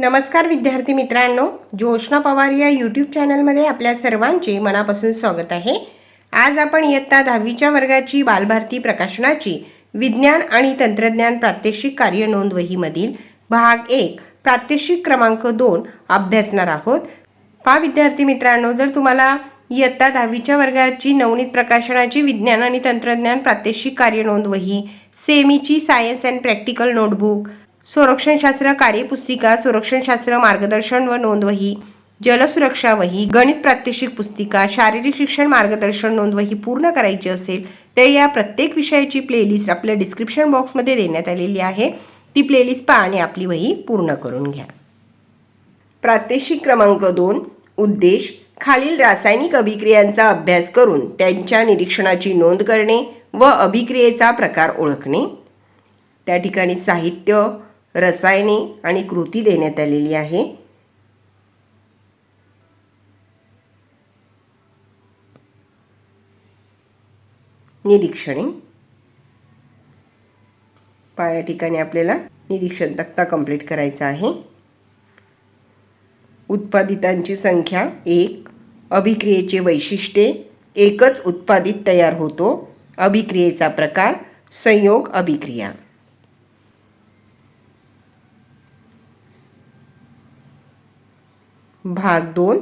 नमस्कार विद्यार्थी मित्रांनो ज्योत्ना पवार या यूट्यूब चॅनलमध्ये आपल्या सर्वांचे मनापासून स्वागत आहे. आज आपण इयत्ता दहावीच्या वर्गाची बालभारती प्रकाशनाची विज्ञान आणि तंत्रज्ञान प्रात्यक्षिक कार्य नोंदवहीमधील भाग एक प्रात्यक्षिक क्रमांक दोन अभ्यासणार आहोत. पा विद्यार्थी मित्रांनो जर तुम्हाला इयत्ता दहावीच्या वर्गाची नवनीत प्रकाशनाची विज्ञान आणि तंत्रज्ञान प्रात्यक्षिक कार्य नोंदवही सेमीची सायन्स अँड प्रॅक्टिकल नोटबुक संरक्षणशास्त्र कार्यपुस्तिका संरक्षणशास्त्र मार्गदर्शन व नोंदवही जलसुरक्षा वही गणित प्रात्यक्षिक पुस्तिका शारीरिक शिक्षण मार्गदर्शन नोंदवही पूर्ण करायची असेल तर या प्रत्येक विषयाची प्लेलिस्ट आपल्या डिस्क्रिप्शन बॉक्समध्ये देण्यात आलेली आहे. ती प्लेलिस्ट पहा आणि आपली वही पूर्ण करून घ्या. प्रात्यक्षिक क्रमांक दोन उद्देश खालील रासायनिक अभिक्रियांचा अभ्यास करून त्यांच्या निरीक्षणाची नोंद करणे व अभिक्रियेचा प्रकार ओळखणे. त्या ठिकाणी साहित्य रसायने आणि कृती देण्यात आलेली आहे. निरीक्षणे. पाया ठिकाणी आपल्याला निरीक्षण तक्ता कंप्लीट करायचा आहे. उत्पादितांची संख्या एक अभिक्रियेचे वैशिष्ट्ये. एकच उत्पादित तयार होतो. अभिक्रियेचा प्रकार संयोग अभिक्रिया. भाग दोन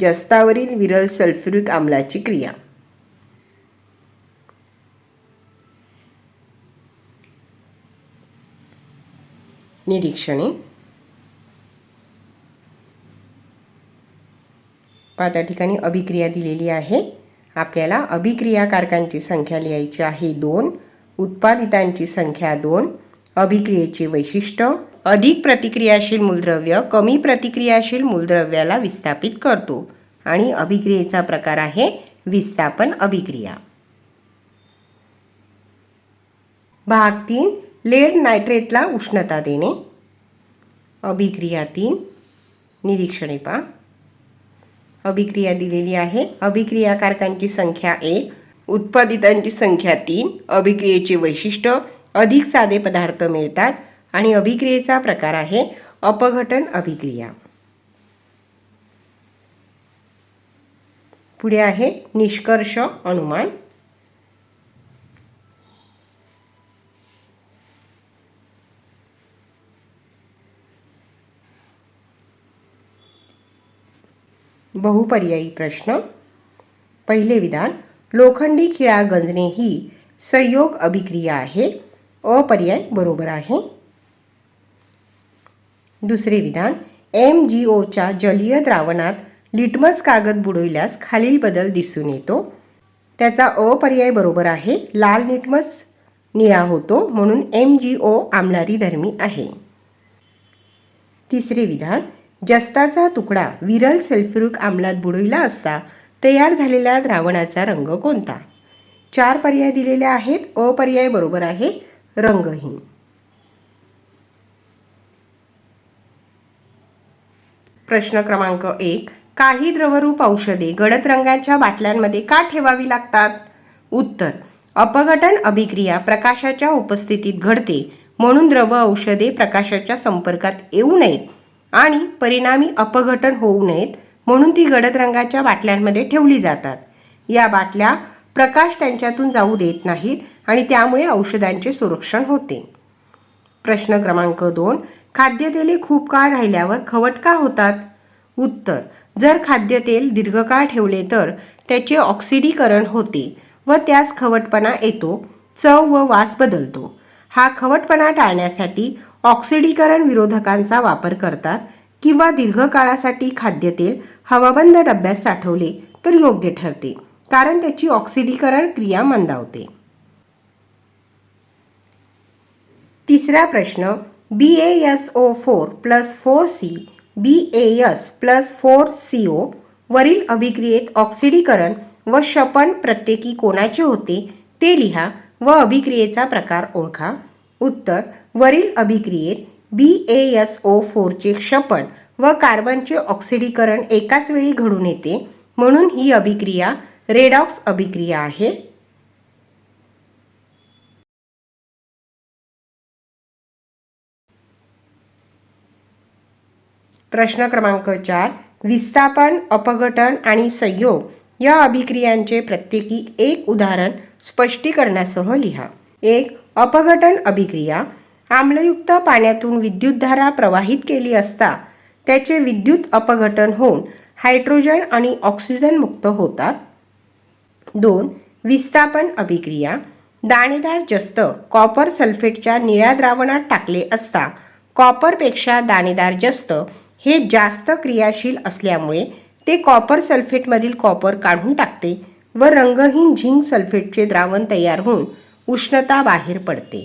जस्तावरील विरल सल्फ्युरिक आम्लाची क्रिया. निरीक्षणे. पहा त्या ठिकाणी अभिक्रिया दिलेली आहे. आपल्याला अभिक्रियाकारकांची संख्या लिहायची आहे दोन उत्पादितांची संख्या दोन अभिक्रियेचे वैशिष्ट्य अधिक प्रतिक्रियाशील मूलद्रव्य कमी प्रतिक्रियाशील मूलद्रव्याला विस्थापित करतो. आणि अभिक्रियेचा प्रकार आहे विस्थापन अभिक्रिया. भाग तीन लेड नायट्रेटला उष्णता देणे. अभिक्रिया तीन निरीक्षणे पहा. अभिक्रिया दिलेली आहे. अभिक्रियाकारकांची संख्या एक उत्पादितांची संख्या तीन अभिक्रियेचे वैशिष्ट्य अधिक साधे पदार्थ मिळतात आणि अभिक्रियेचा प्रकार आहे अपघटन अभिक्रिया. पुढे आहे निष्कर्ष अनुमान. बहुपर्यायी प्रश्न. पहिले विधान लोखंडी खिळा गंजणे ही संयोग अभिक्रिया आहे. अपर्याय बरोबर आहे. दुसरे विधान एम जी ओच्या जलीय द्रावणात लिटमस कागद बुडविल्यास खालील बदल दिसून येतो. त्याचा अपर्याय बरोबर आहे लाल लिटमस निळा होतो म्हणून एम जी ओ आमलारी धर्मी आहे. तिसरे विधान जस्ताचा तुकडा विरल सल्फ्युरिक आम्लात बुडविला असता तयार झालेल्या द्रावणाचा रंग कोणता? चार पर्याय दिलेले आहेत अपर्याय बरोबर आहे रंगहीन. प्रश्न क्रमांक एक. काही द्रवरूप औषधे गडद रंगाच्या बाटल्यांमध्ये का ठेवावी लागतात? उत्तर. अपघटन अभिक्रिया प्रकाशाच्या उपस्थितीत घडते म्हणून द्रव औषधे प्रकाशाच्या संपर्कात येऊ नयेत आणि परिणामी अपघटन होऊ नयेत म्हणून ती गडद रंगाच्या बाटल्यांमध्ये ठेवली जातात. या बाटल्या प्रकाश त्यांच्यातून जाऊ देत नाहीत आणि त्यामुळे औषधांचे संरक्षण होते. प्रश्न क्रमांक दोन. खाद्यतेले खूप काळ राहिल्यावर खवट का होतात? उत्तर जर खाद्यतेल दीर्घकाळ ठेवले तर त्याचे ऑक्सिडीकरण होते व त्यास खवटपणा येतो चव व वास बदलतो. हा खवटपणा टाळण्यासाठी ऑक्सिडीकरण विरोधकांचा वापर करतात किंवा दीर्घकाळासाठी खाद्यतेल हवाबंद डब्यात साठवले तर योग्य ठरते कारण त्याची ऑक्सिडीकरण क्रिया मंदावते. तिसरा प्रश्न B A S O four plus four C B A S plus four C O वरील अभिक्रियेत ऑक्सिडीकरण व शपन प्रत्येकी कोणाचे होते ते लिहा व अभिक्रियेचा प्रकार ओळखा. उत्तर वरील अभिक्रियेत बी ए एस ओ फोरचे क्षपण व कार्बनचे ऑक्सिडीकरण एकाच वेळी घडून येते म्हणून ही अभिक्रिया रेडॉक्स अभिक्रिया आहे. प्रश्न क्रमांक चार विस्थापन अपघटन आणि संयोग या अभिक्रियांचे प्रत्येकी एक उदाहरण स्पष्टीकरणासह लिहा. एक अपघटन अभिक्रिया. आम्लयुक्त पाण्यातून विद्युतधारा प्रवाहित केली असता त्याचे विद्युत अपघटन होऊन हायड्रोजन आणि ऑक्सिजन मुक्त होतात. दोन विस्थापन अभिक्रिया. दाणेदार जस्त कॉपर सल्फेटच्या निळ्या द्रावणात टाकले असता कॉपरपेक्षा दाणेदार जस्त हे जास्त क्रियाशील असल्यामुळे ते कॉपर सल्फेटमधील कॉपर काढून टाकते व रंगहीन झिंक सल्फेटचे द्रावण तयार होऊन उष्णता बाहेर पडते.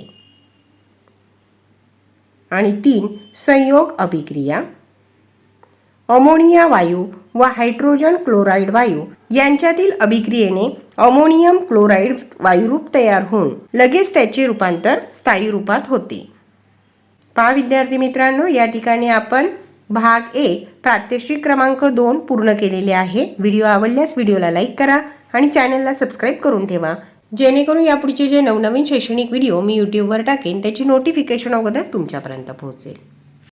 आणि तीन संयोग अभिक्रिया. अमोनिया वायू व हायड्रोजन क्लोराईड वायू यांच्यातील अभिक्रियेने अमोनियम क्लोराईड वायुरूप तयार होऊन लगेच त्याचे रूपांतर स्थायी रूपात होते. पहा विद्यार्थी मित्रांनो या ठिकाणी आपण भाग एक प्रात्यक्षिक क्रमांक दोन पूर्ण केलेले आहे. व्हिडिओ आवडल्यास व्हिडिओला लाईक करा आणि चॅनलला सबस्क्राईब करून ठेवा. जेणेकरून यापुढचे जे नवनवीन शैक्षणिक व्हिडिओ मी यूट्यूबवर टाकेन त्याची नोटिफिकेशन अगोदर तुमच्यापर्यंत पोहोचेल.